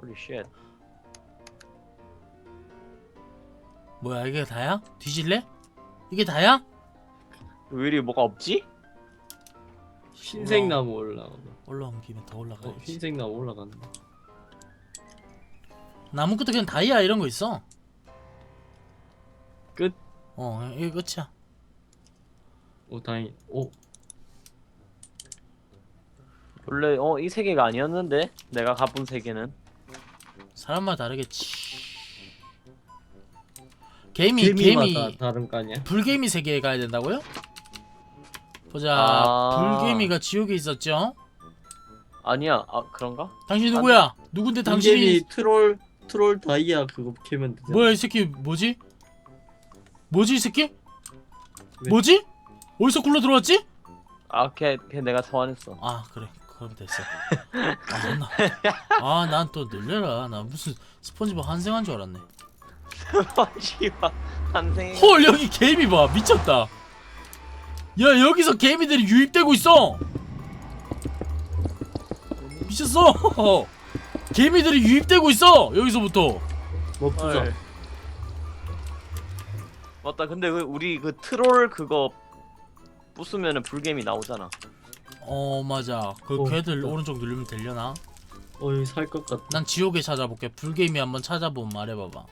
홀리 쉣. 뭐야 이게 다야? 뒤질래? 이게 다야? 왜 이리 뭐가 없지? 흰색. 나무 올라가. 올라온 김에 더 어, 올라가야지 흰색 나무 올라간다. 나무 끝에 그냥 다이아 이런 거 있어 끝. 어 이게 끝이야 오 다행. 오 원래 어 이 세계가 아니었는데 내가 가본 세계는 사람마다 다르겠지 개미 개미 다른 거 아니야? 불개미 세계에 가야 된다고요? 보자 아. 불개미가 지옥에 있었죠? 아니야. 아 그런가? 당신 누구야? 누군데 당신이 당신이 트롤 트롤 다이아 그거 캐면 되잖아. 뭐야 이 새끼 뭐지? 뭐지 이 새끼? 왜? 뭐지? 어디서 굴러 들어왔지? 아, 걔, 걔 내가 소환했어. 아 그래 그럼 됐어 아난 또 놀래라 나 무슨 스펀지밥 환생한 줄 알았네 씨발 한생. 헐 여기 개미 봐 미쳤다 야 여기서 개미들이 유입되고 있어 미쳤어 개미들이 유입되고 있어 여기서부터. 헐. 맞다. 근데 그 우리 그 트롤 그거 부수면은 불개미 나오잖아. 어 맞아 그 어, 걔들 어. 오른쪽 누르면 되려나? 어 여기 살 것 같다. 난 지옥에 찾아볼게 불게임이 한번 찾아보면 말해봐봐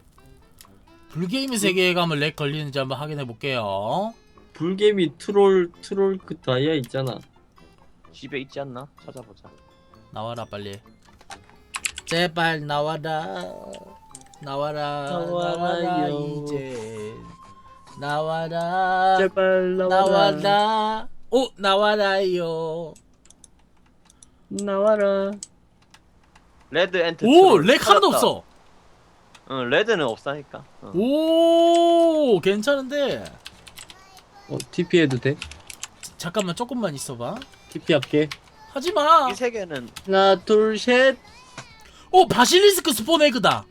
불게임의 세계에 가면 렉 걸리는지 한번 확인해볼게요 불개미 트롤 트롤 그 다이아 있잖아. 집에 있지 않나? 찾아보자. 나와라 빨리 제발 나와라 나와라 나와라 나와라요. 이제 나와라 제발 나와라. 나와라 오 나와라요 나와라. 레드 엔트. 오 트롤 렉 하나도. 없어 응, 레드는 없다니까. 응. 오 괜찮은데 어 TP 해도 돼? 잠깐만 조금만 있어봐 TP 할게. 하지 마 이 세계는 하나 둘 셋. 오 바실리스크 스폰 에그다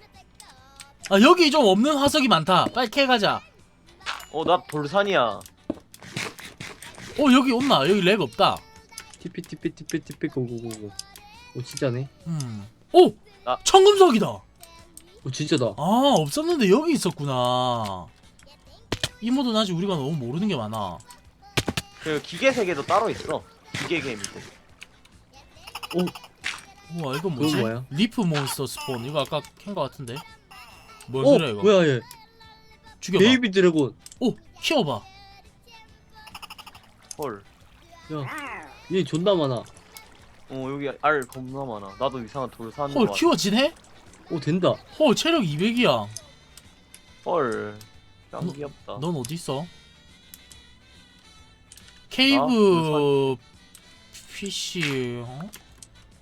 아 여기 좀 없는 화석이 많다 빨리 캐 가자 어나 돌산이야. 오 여기 없나 여기 렉 없다 TP TP TP TP 고고고고. 오 진짜네. 음오 나- 청금석이다 오 진짜다. 아 없었는데 여기 있었구나 이 모드는 아직 우리가 너무 모르는 게 많아 그 기계 세계도 따로 있어. 기계 게임들. 우와 이건 뭐지? 그건 뭐야? 리프 몬스터 스폰 이거 아까 캔거 같은데 뭔어 소리야 이거 뭐야 얘? 죽여봐 베이비 드래곤. 오 키워봐 헐. 얘 존나 많아. 어 여기 알 겁나 많아. 나도 이상한 돌산. 헐 키워지네? 오 된다. 헐 체력 200이야 헐. 짱 너- 귀엽다. 넌 어디 있어? 아, 케이브 PC 어?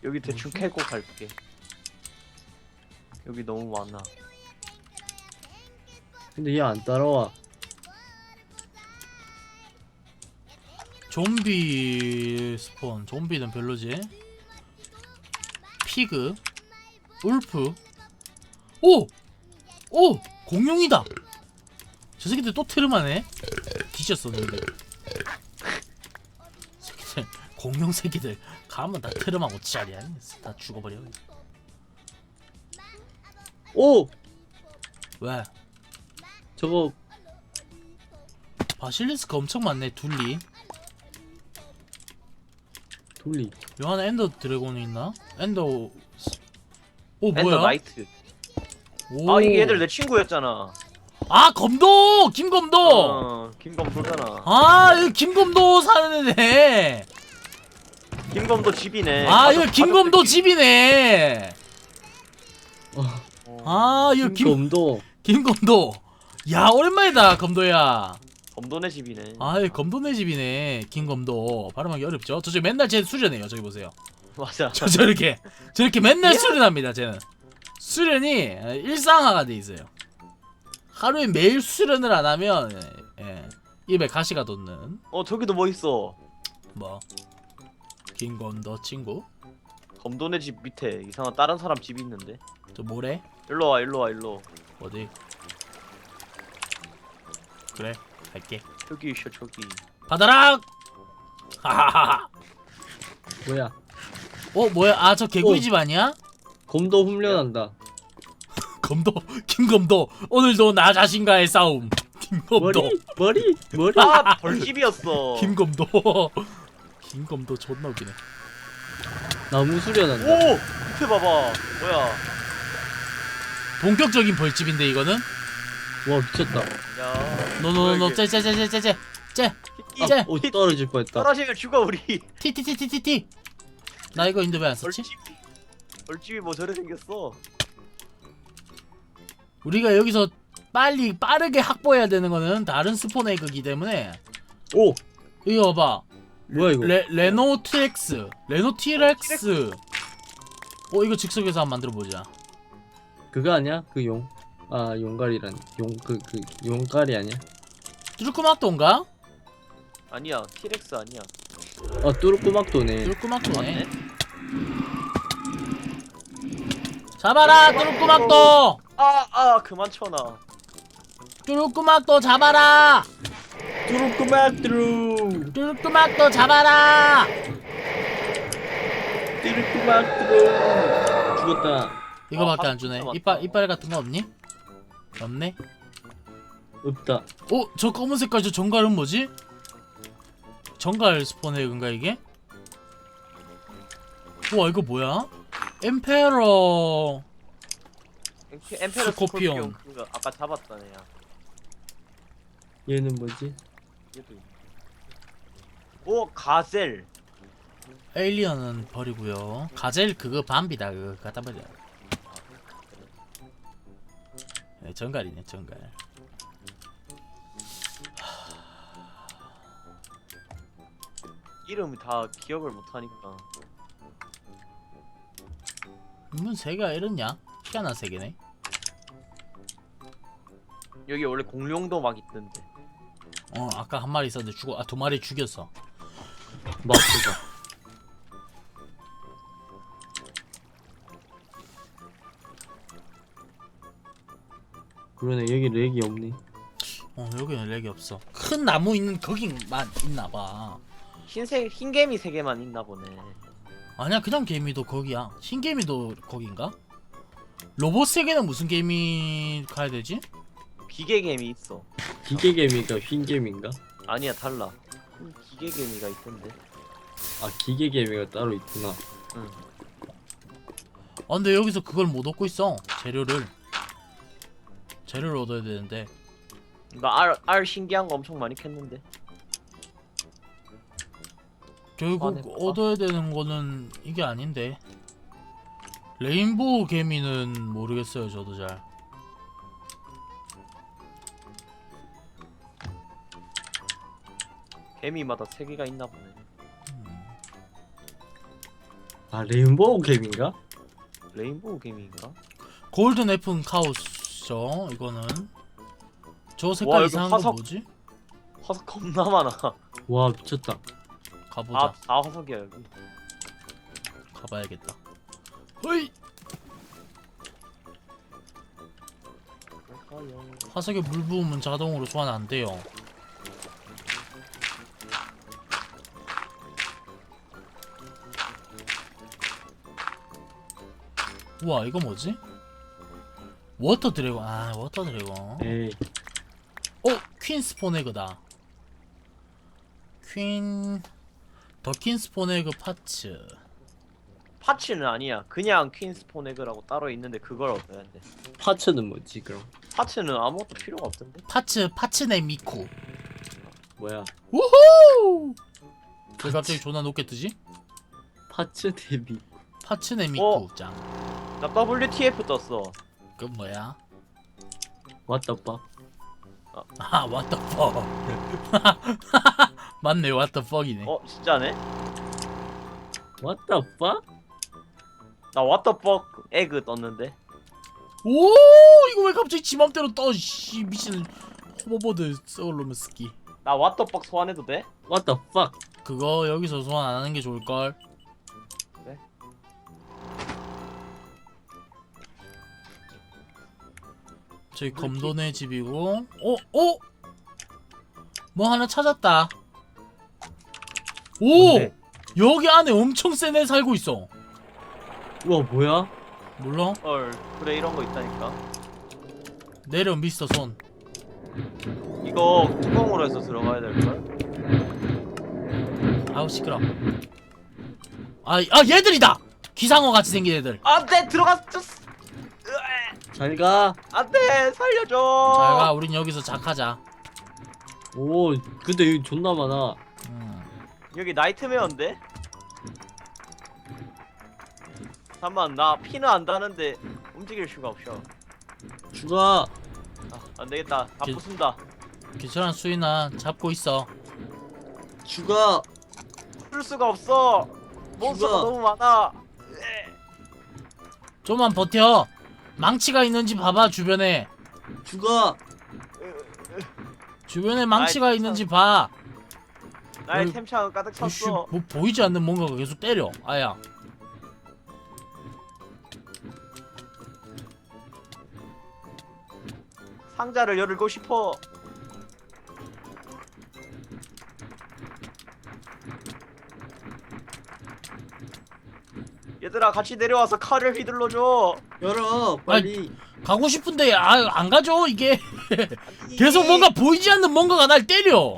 여기 대충? 캐고 갈게. 여기 너무 많아. 근데 얘 안 따라와. 좀비 스폰 좀비는 별로지. 피그 울프. 오! 오! 공룡이다! 저 새끼들 또 트름하네. 뒤졌었는데 새끼들 공룡 새끼들. 가면 다 트름하고 지랄이야. 다 죽어버려. 오! 왜? 저거 바실리스크 엄청 많네 둘리 돌리. 요 하나 엔더 드래곤이 있나? 엔더 오 엔더 뭐야? 나이트. 오. 아 이게 얘들 내 친구였잖아. 아 검도 김검도 어, 김검도잖아. 아 이거 김검도 사는 애네 김검도 집이네. 아 이거 김검도 집이네 어, 어, 아 이거 김 김검도. 김검도 야 오랜만이다 검도야 검도네 집이네. 아 이거 검도네 집이네. 김검도. 발음하기 어렵죠? 저 저기 맨날 쟤 수련해요. 저기 보세요. 맞아. 저 저렇게. 저렇게 맨날 수련합니다 쟤는. 수련이 일상화가 돼 있어요. 하루에 매일 수련을 안 하면 예, 예, 입에 가시가 돋는. 어 저기도 뭐 있어. 뭐? 김검도 친구? 검도네 집 밑에 이상한 다른 사람 집이 있는데. 저 뭐래? 일로 와 일로 와 일로. 어디? 그래 갈게 저기 있어 저기. 받아라 하하하하 뭐야? 어 뭐야 아 저 개구리 어. 집 아니야 곰도 훔려난다. 검도 김검도 오늘도 나 자신과의 싸움. 김검도 머리 머리 머리. 아 벌집이었어. 김검도 김검도 존나 웃기네. 나무 수련한다. 오 밑에 봐봐. 뭐야? 본격적인 벌집인데 이거는 와 미쳤다. 이게? 째째째째째째 이- 째. 오 떨어질 뻔했다. 떨어지면 죽어 우리. 티티티티티티 나 이거 인도 왜안 썼지? 벌집. 벌집이 뭐 저래 생겼어. 우리가 여기서 빨리 빠르게 확보해야 되는 거는 다른 스폰 에그기 때문에 오 이거 봐 뭐야 이거? 레, 레노 TX 레노 TX 어 이거 즉석에서 한번 만들어 보자 그거 아니야? 그 용. 아 용갈이란 용 그 그 용갈이 아니야? 뚜루꾸막도인가? 아니야 티렉스 아니야. 아 뚜루꾸막도네. 뚜루꾸막도네 잡아라 뚜루꾸막도 아아 그만 쳐놔. 뚜루꾸막도 잡아라 뚜루꾸막 뚜루. 뚜루꾸막도 잡아라 뚜루꾸막 뚜루. 죽었다. 이거밖에 아, 안 주네 많다. 이빨 이빨 같은 거 없니? 없네 없다. 어? 저 검은 색깔 저 정갈은 뭐지? 정갈 스폰 에그인가 이게? 우와 이거 뭐야? 엠페러 엠페- 엠페러 스코피온. 스코피온 그거 아까 잡았던 애야. 얘는 뭐지? 얘도 있네. 오 가셀. 에일리언은 버리고요 가젤 그거 밤비다 그거 갖다 버려 네, 정갈이네 정갈 이름이 다 기억을 못하니까. 인문 세계가 이렇냐? 희한한 세계네 여기 원래 공룡도 막 있던데. 어 아까 한 마리 있었는데 죽어 아 두 마리 죽였어 마스가. 그러네 여기 렉이 없네. 어 여기는 렉이 없어 큰 나무 있는 거기만 있나봐 흰색 흰개미 세 개만 있나 보네. 아니야 그냥 개미도 거기야 신개미도 거긴가? 로봇 세계는 무슨 개미 가야 되지? 기계개미 있어. 기계개미가 흰개미인가? 아니야 달라. 음, 기계개미가 있던데. 아 기계개미가 따로 있구나. 응. 아 근데 여기서 그걸 못 얻고 있어 재료를 재료를 얻어야 되는데 나 알 알 신기한 거 엄청 많이 캤는데. 결국. 얻어야 되는 거는 이게 아닌데 레인보우 개미는 모르겠어요 저도 잘 개미마다 세 개가 있나 보네. 아 레인보우 개미인가? 레인보우 개미인가? 골든 애플 카우스죠 이거는 저 와, 색깔 이거 이상한 거 화석- 뭐지? 화석 겁나 많아. 와 미쳤다. 가보자 아, 다 화석이야 여기. 가봐야겠다 그럴까요? 화석에 물 부으면 자동으로 소환 안 돼요 우와 이거 뭐지? 워터 드래곤 아 워터 드래곤 에이 어? 퀸 스포네그다 퀸... 더퀸 스포네그 파츠 파츠는 아니야. 그냥 퀸스 포네그라고 따로 있는데 그걸 얻어야 돼. 파츠는 뭐지 그럼? 파츠는 아무것도 필요가 없던데. 파츠 파츠네 미쿠 뭐야? 우후! 왜 갑자기 존나 높게 뜨지? 파츠 대비. 파츠네 미쿠 어. 짱나 WTF 떴어. 그건 뭐야? What the fuck? 아 what the fuck 맞네 what the fuck이네 어 진짜네? What the fuck? 나 what the fuck 에그 떴는데. 오 이거 왜 갑자기 지 맘대로 떠씨 미친 호버보드 썰로면 스키 나 what the fuck 소환해도 돼? What the fuck? 그거 여기서 소환 안 하는 게 좋을걸 그래? 저기 검도네 집이고 어? 어? 뭐 하나 찾았다 오! 뭔데? 여기 안에 엄청 센 애 살고 있어. 우와 뭐야? 물론 헐 그래 이런 거 있다니까. 내려 미스터 손. 이거 구멍으로 해서 들어가야 될걸? 아우 시끄러. 아, 아 얘들이다! 기상어 같이 생긴 애들. 안돼 들어갔어 잘 가. 안돼 살려줘! 자가 우린 여기서 작하자. 오 근데 여기 존나 많아. 음. 여기 나이트메어인데? 잠만 나 피는 안 다는데 움직일 수가 없어. 죽어. 아, 안 되겠다. 다 길- 부순다. 귀찮은 수인아. 잡고 있어. 죽어. 풀 수가 없어. 몬스터가 죽어. 너무 많아. 좀만 버텨. 망치가 있는지 봐봐 주변에. 죽어. 주변에 망치가 아이, 있는지 봐 나의 템창은 가득 이씨, 찼어. 뭐 보이지 않는 뭔가가 계속 때려. 아야. 상자를 열고 싶어. 얘들아 같이 내려와서 칼을 휘둘러 줘. 열어 빨리. 가고 싶은데 아, 안 가죠 이게. 계속 뭔가 보이지 않는 뭔가가 날 때려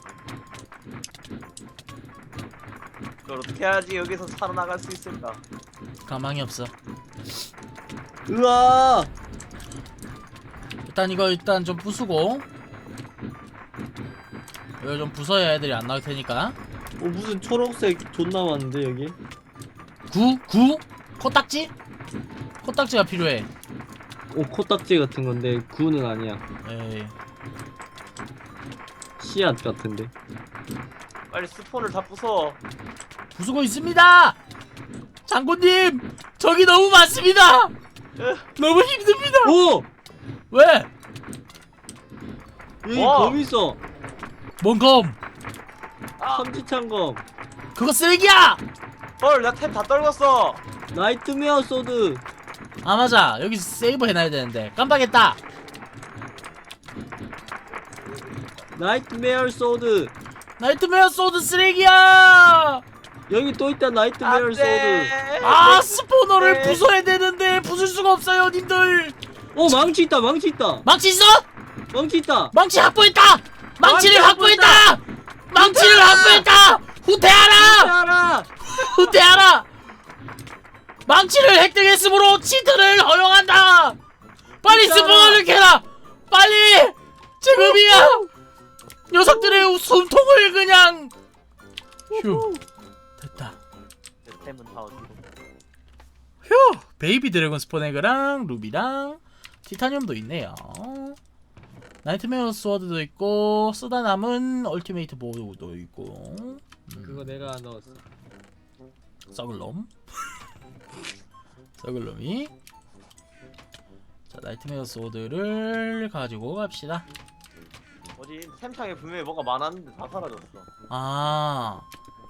이걸 어떻게 해야지? 여기서 살아나갈 수 있을까? 가망이 없어. 으아! 일단 이거 일단 좀 부수고. 이거 좀 부숴야 애들이 안 나올 테니까. 어 무슨 초록색 존나 많은데 여기? 구? 구? 코딱지? 코딱지가 필요해. 오 코딱지 같은 건데 구는 아니야. 에이. 씨앗 같은데. 빨리 스폰을 다 부숴 부수고 있습니다. 장군님 적이 너무 많습니다. 으, 너무 힘듭니다. 오! 왜? 여기 와. 검 있어. 뭔검? 아, 삼지창 검. 그거 쓰레기야! 헐, 나 템 다 떨궜어. 나이트메어 소드. 아 맞아. 여기 세이브 해놔야 되는데. 깜빡했다. 나이트메어 소드. 나이트메어 소드 쓰레기야 여기 또 있다 나이트메어 안 소드. 돼. 아 스포너를 네. 부숴야 되는데 부술 수가 없어요 님들. 오 망치 있다 망치 있다. 망치 있어? 망치 있다. 망치 확보했다! 망치를 망치 확보했다! 망치를 확보했다! 후퇴하라! 알아 후퇴하라! 망치를 획득했으므로 치트를 허용한다! 빨리. 스포너를 캐라! 빨리! 지금이야! 녀석들의 숨통을 그냥 휴 내 템은 다 어디로? 휴! 베이비 드래곤 스포네그랑 루비랑 티타늄도 있네요. 나이트메어 스워드도 있고 쓰다 남은 얼티메이트 보호도 있고. 음, 그거 내가 넣었어. 썩을 놈. 썩을 놈이. 자 나이트메어 스워드를 가지고 갑시다. 어디? 템창에 분명히 뭐가 많았는데 다 사라졌어. 아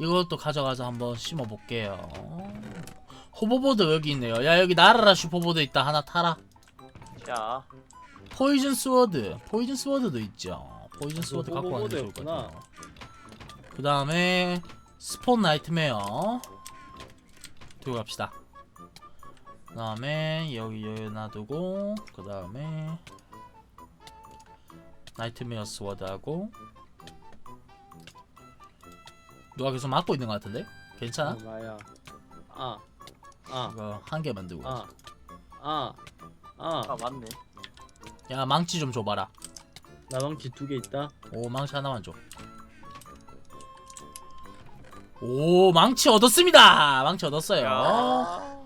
이것도 가져가서 한번 심어 볼게요. 호버보드 여기 있네요. 야 여기 나라라 슈퍼보드 있다. 하나 타라. 자, 포이즌 스워드 포이즌 스워드도 있죠. 포이즌 스워드 갖고 가는 게 좋을 것. 같아요. 그 다음에 스폰 나이트메어 들고 갑시다. 그 다음에 여기 여기 놔두고 그 다음에 나이트메어 스워드하고 누가 계속 막고 있는 것 같은데? 괜찮아? 아 나야 아 아, 이거 한 개 만들고 아, 아, 아, 아 맞네. 야 망치 좀 줘봐라 나망치 두개 있다. 오 망치 하나만 줘. 오 망치 얻었습니다. 망치 얻었어요. 야.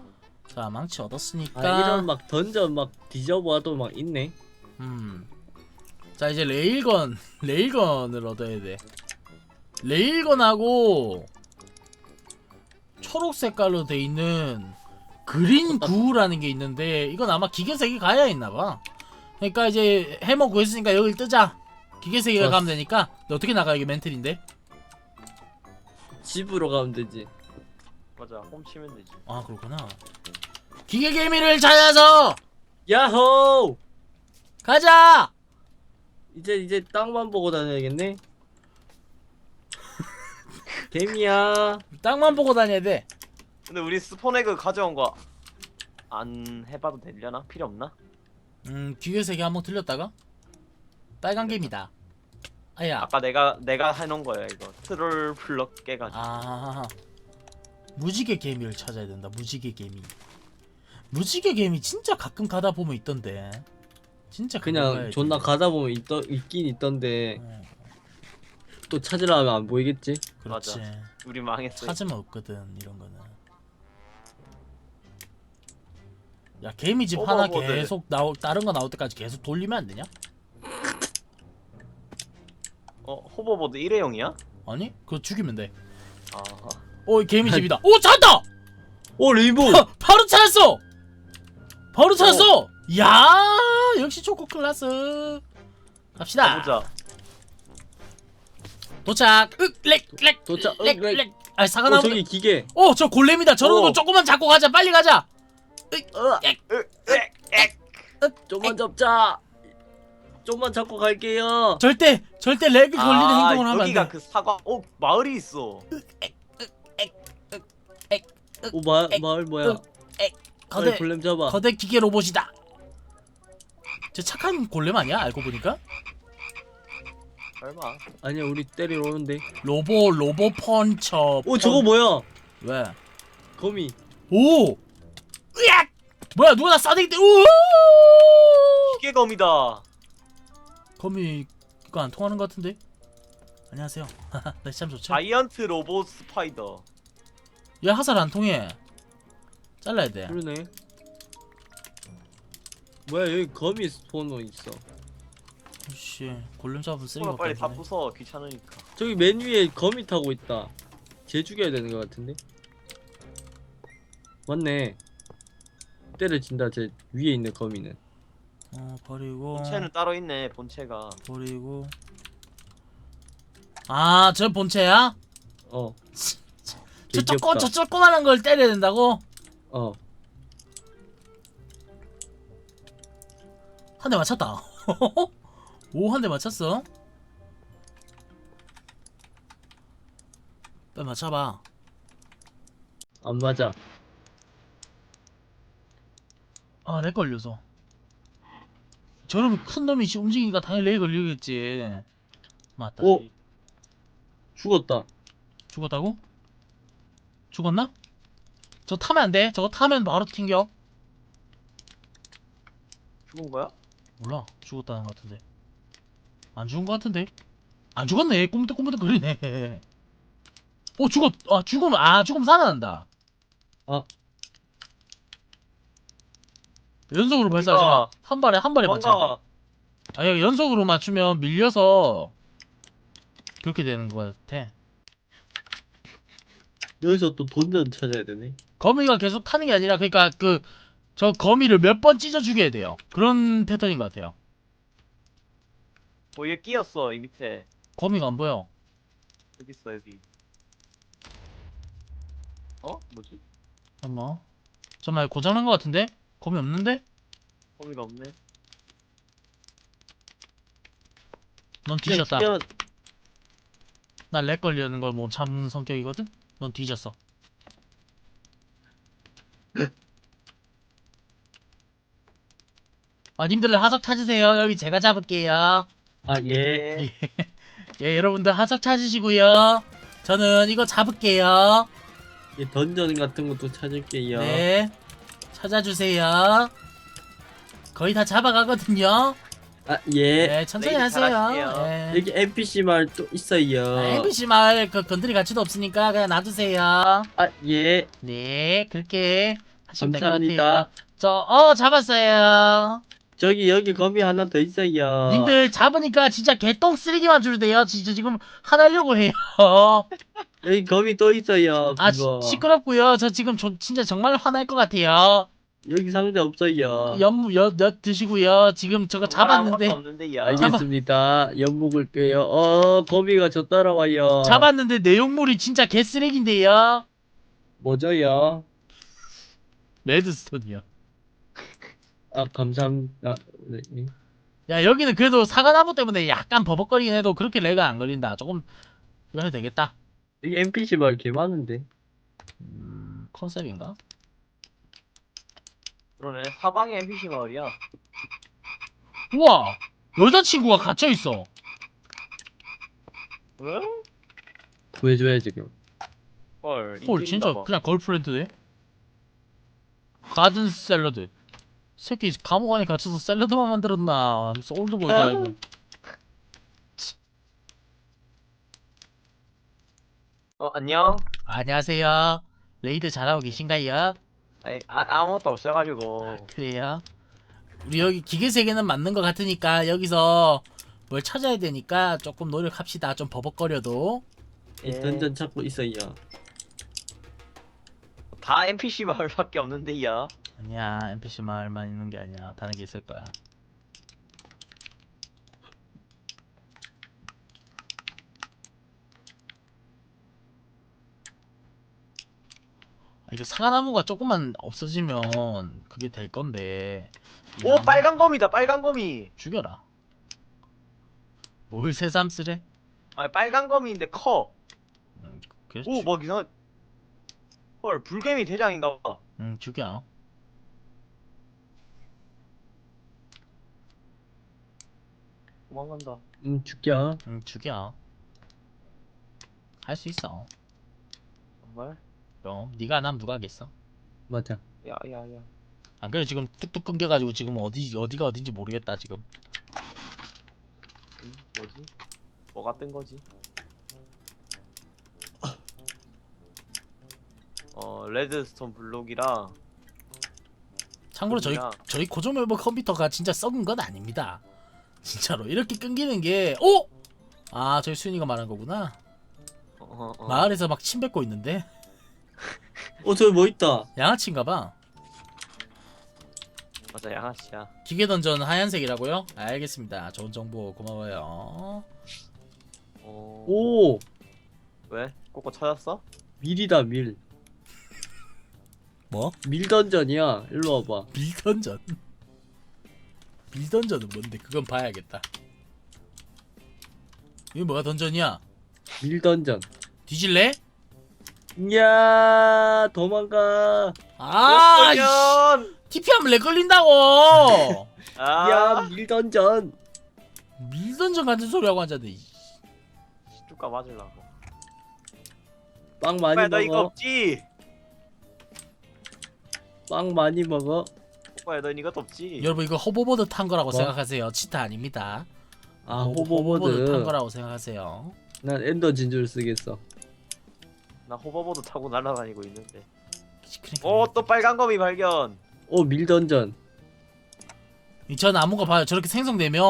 자 망치 얻었으니까. 아, 이런 막 던져 막 뒤져봐도 막 있네. 음. 자 이제 레일건 레일건을 얻어야 돼. 레일건하고 초록 색깔로 돼 있는 그린 구라는 게 있는데 이건 아마 기계색이 가야 있나봐. 그러니까 이제 해머 구했으니까 여길 뜨자. 기계색이. 가면 되니까 너 어떻게 나가 이게 멘틀인데? 집으로 가면 되지. 맞아 홈 치면 되지 아 그렇구나. 기계 개미를 찾아서 야호! 가자. 이제 이제 땅만 보고 다녀야겠네. 개미야. 땅만 보고 다녀야 돼. 근데 우리 스폰 에그 가져온 거 안 해봐도 되려나? 필요 없나? 음 기계색이 한번 틀렸다가 빨간 개미다. 아야. 아까 내가 내가 해놓은 거야 이거 트롤 블럭 깨가지고 아 무지개 개미를 찾아야 된다. 무지개 개미. 무지개 개미 진짜 가끔 가다 보면 있던데. 진짜 가끔 그냥. 존나 가다 보면 있긴 있던데 어, 또 찾으려 하면 안 보이겠지? 그렇지. 우리 망했어 찾으면 없거든 이런 거는. 야 개미 집 하나 오버보드. 계속 나오 다른 거 나올 때까지 계속 돌리면 안 되냐? 어 호버보드 일회용이야? 아니 그거 죽이면 돼. 아 어 개미 집이다. 오 찾았다. 오 레인보우! 하, 바로 찾았어. 바로 찾았어. 야 역시 초코 클라스. 갑시다. 가보자 도착. 윽렉렉 도착, 렉, 윽, 렉. 렉. 아 사과 어 나무. 저기 기계 어, 저 골렘이다. 저런 어. 거 조금만 잡고 가자. 빨리 가자. 좀만 잡자 좀만 잡고 갈게요 절대 절대 렉이 걸리는 아 행동을 하면 안 여기가 돼. 그 사과 어 마을이 있어 오 마, 마을 뭐야 윽. 거대 골렘 잡아 거대 기계 로봇이다. 저 착한 골렘 아니야? 알고 보니까 설마 아니야 우리 때리러 오는데 로보 로보 펀처. 오 저거 뭐야 왜? 거미 오. 으악! 뭐야 누가 나 싸대기 때? 우! 기계검이다 거미 이거 안 통하는 것 같은데? 안녕하세요. 날씨 참 좋죠? 자이언트 로봇 스파이더 얘 화살 안 통해. 잘라야 돼. 그러네 뭐야 여기 거미 스포너 있어 씨 골렘 잡은 쓰레기 빨리 다. 부숴 귀찮으니까 저기 맨 위에 거미 타고 있다 쟤 죽여야 되는 것 같은데 맞네 때려진다 쟤 위에 있는 거미는 어 버리고 본체는 따로 있네 본체가 버리고 아저 본체야? 어저 조금 귀엽다. 저 조그만한 걸 때려야 된다고? 어 한 대 맞췄다. 오 한 대 맞췄어. 빨리 맞춰봐. 안 맞아 아, 렉 걸려서. 저러면 큰 놈이 씨 움직이니까 당연히 렉 걸리겠지. 맞다. 오 죽었다 죽었다고? 죽었나? 저 타면 안 돼. 저거 타면 바로 튕겨. 죽은 거야? 몰라. 죽었다는 것 같은데. 안 죽은 것 같은데? 안 죽었네. 꾸물떡꾸물떡 거리네. 오, 죽었, 아, 죽으면, 아, 죽으면 살아난다. 아. 연속으로 발사하지 마. 한 발에, 한 발에 맞춰. 아, 야, 연속으로 맞추면 밀려서 그렇게 되는 것 같아. 여기서 또 돈전 찾아야 되네 거미가 계속 타는 게 아니라, 그러니까 그, 저 거미를 몇 번 찢어 죽여야 돼요. 그런 패턴인 것 같아요. 뭐얘 끼었어 이 밑에 거미가 안 보여. 여기 있어 여기 어? 뭐지? 잠깐만. 잠깐만, 고장난 것 같은데? 거미 없는데? 거미가 없네 넌 뒤졌다. 그냥 난렉 걸리는 걸 못 참는 성격이거든? 넌 뒤졌어. 아, 님들 하석 찾으세요. 여기 제가 잡을게요. 아예 예, 여러분들 하석 찾으시고요. 저는 이거 잡을게요. 예, 던전 같은 것도 찾을게요 네. 찾아주세요. 거의 다 잡아가거든요. 아 예 네, 천천히 네, 하세요. 네. 여기 NPC 말또 있어요 아, NPC 말그 건드릴 가치도 없으니까 그냥 놔두세요. 아 예 네, 그렇게 하시면 될것 감사합니다. 저, 어, 잡았어요. 저기 여기 거미 하나 더 있어요. 님들 잡으니까 진짜 개똥 쓰레기만 주세요. 진짜 지금 화나려고 해요. 여기 거미 또 있어요. 아 시, 그거. 시끄럽고요. 저 지금 저, 진짜 정말 화날 것 같아요. 여기 상대 없어요. 연무 엿, 엿 드시고요. 지금 저거 잡았는데 없는데 야. 알겠습니다. 연묵을 껴요. 어 거미가 저 따라와요. 잡았는데 내용물이 진짜 개 쓰레기인데요. 뭐죠요? 레드스톤이요. 아 감사합니다. 네. 야 여기는 그래도 사과나무 때문에 약간 버벅거리긴 해도 그렇게 렉은 안 걸린다. 조금 이거 해도 되겠다. 여기 NPC 말개 많은데. 음, 컨셉인가? 그러네. 사방에 NPC 마을이야. 우와 여자친구가 갇혀 있어. 왜? 구해줘야 지금. 헐. 헐 진짜 봐. 그냥 걸프렌드네. 가든 샐러드. 새끼 감옥 안에 갇혀서 샐러드만 만들었나? 하면서 올드보이 아. 알고. 어 안녕. 안녕하세요. 레이드 잘하고 계신가요? 아니 아, 아무것도 없어가지고. 그래요. 우리 여기 기계 세계는 맞는 것 같으니까 여기서 뭘 찾아야 되니까 조금 노력합시다. 좀 버벅거려도. 이 던전 찾고 있어요. 다 NPC 마을밖에 없는데 야. 아니야 NPC 마을만 있는 게 아니야. 다른 게 있을 거야. 아, 이거 사과나무가 조금만 없어지면 그게 될 건데. 이오 빨간 거미다 빨간 거미. 죽여라. 뭘 새삼스레? 아 빨간 거미인데 커. 음, 그래 오뭐 이상. 헐 불개미 대장인가 봐. 응 죽여. 도망간다. 음 죽여. 응 죽여. 할 수 있어. 정말? 그럼 네가 남 누가 하겠어? 맞아. 야야야. 안 그래 지금 뚝뚝 끊겨가지고 지금 어디 어디가 어딘지 모르겠다 지금. 음, 뭐지? 뭐가 뜬 거지? 어 레드스톤 블록이랑 참고로 저희 저희 고정 멤버 컴퓨터가 진짜 썩은 건 아닙니다. 진짜로 이렇게 끊기는 게 오! 아 저희 수인이가 말한 거구나. 어, 어, 어. 마을에서 막 침 뱉고 있는데 어 저기 뭐 있다. 양아치인가봐. 맞아 양아치야. 기계 던전 하얀색이라고요? 알겠습니다. 좋은 정보 고마워요. 어... 오 왜? 꼬꼬 찾았어? 밀이다 밀. 뭐? 밀 던전이야. 일로 와봐. 밀 던전. 밀던전은 뭔데? 그건 봐야겠다. 이게 뭐가 던전이야? 밀 던전. 뒤질래? 야 도망가. 아, 연 TP하면 렉 걸린다고. 아, 야밀 던전. 밀던전 같은 소리하고 앉았네. 이 쭈까 맞으려고. 빵 많이 오빠야 너 이거 먹어. 없지? 빵 많이 먹어. 이것도 없지? 여러분 이거 호버보드 탄 거라고 뭐? 생각하세요. 치타 아닙니다. 아 호버보드 탄 호버보드. 거라고 생각하세요. 난 엔더 진주를 쓰겠어. 나 호버보드 타고 날아다니고 있는데. 그러니까 오 또 빨간 거미 발견. 오 밀 던전. 저 나무가 봐요. 저렇게 생성되면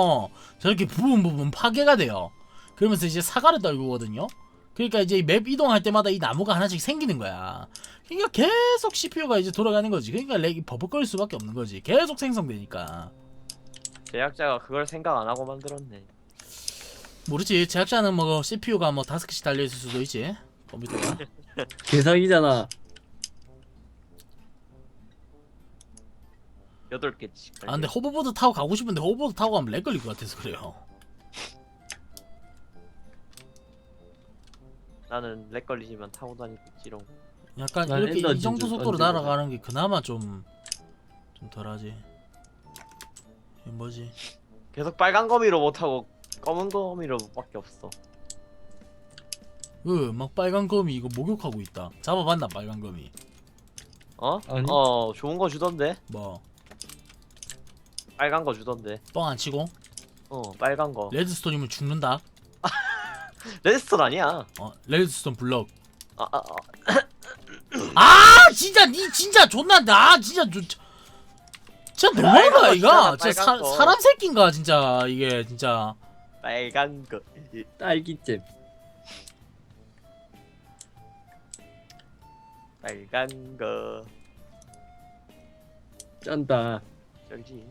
저렇게 부분 부분 파괴가 돼요. 그러면서 이제 사과를 떨구거든요. 그러니까 이제 맵 이동할 때마다 이 나무가 하나씩 생기는 거야. 그러니까 계속 CPU가 이제 돌아가는 거지. 그러니까 렉이 버벅거릴 수밖에 없는 거지. 계속 생성되니까. 제작자가 그걸 생각 안 하고 만들었네. 모르지. 제작자는 뭐 CPU가 뭐 다섯 개씩 달려 있을 수도 있지. 컴퓨터가. 개사기잖아. 여덟 개씩. 아 근데 호버보드 타고 가고 싶은데 호버보드 타고 가면 렉 걸릴 것 같아서 그래요. 나는 렉 걸리지만 타고 다니고 있지롱. 약간 난 이렇게 엔더 이 정도 진주 속도로. 날아가는 게 그나마 좀 좀 덜하지. 이게 뭐지? 계속 빨간 거미로 못 타고 검은 거미로밖에 없어. 으 막 빨간 거미 이거 목욕하고 있다. 잡아봤나 빨간 거미. 어? 아니. 어 좋은 거 주던데. 뭐 빨간 거 주던데. 뻥 안 치고 어 빨간 거. 레드스톤이면 죽는다. 레드스톤 아니야. 어 레드스톤 블럭. 아, 아, 아. 아 진짜 니 진짜 존나 나 진짜 저, 저- 진짜 너무한 거 빨간 거 아이가? 주잖아, 진짜 사. 사람 새끼인가 진짜 이게 진짜 빨간 거 딸기잼. 빨간 거 짠다. 저기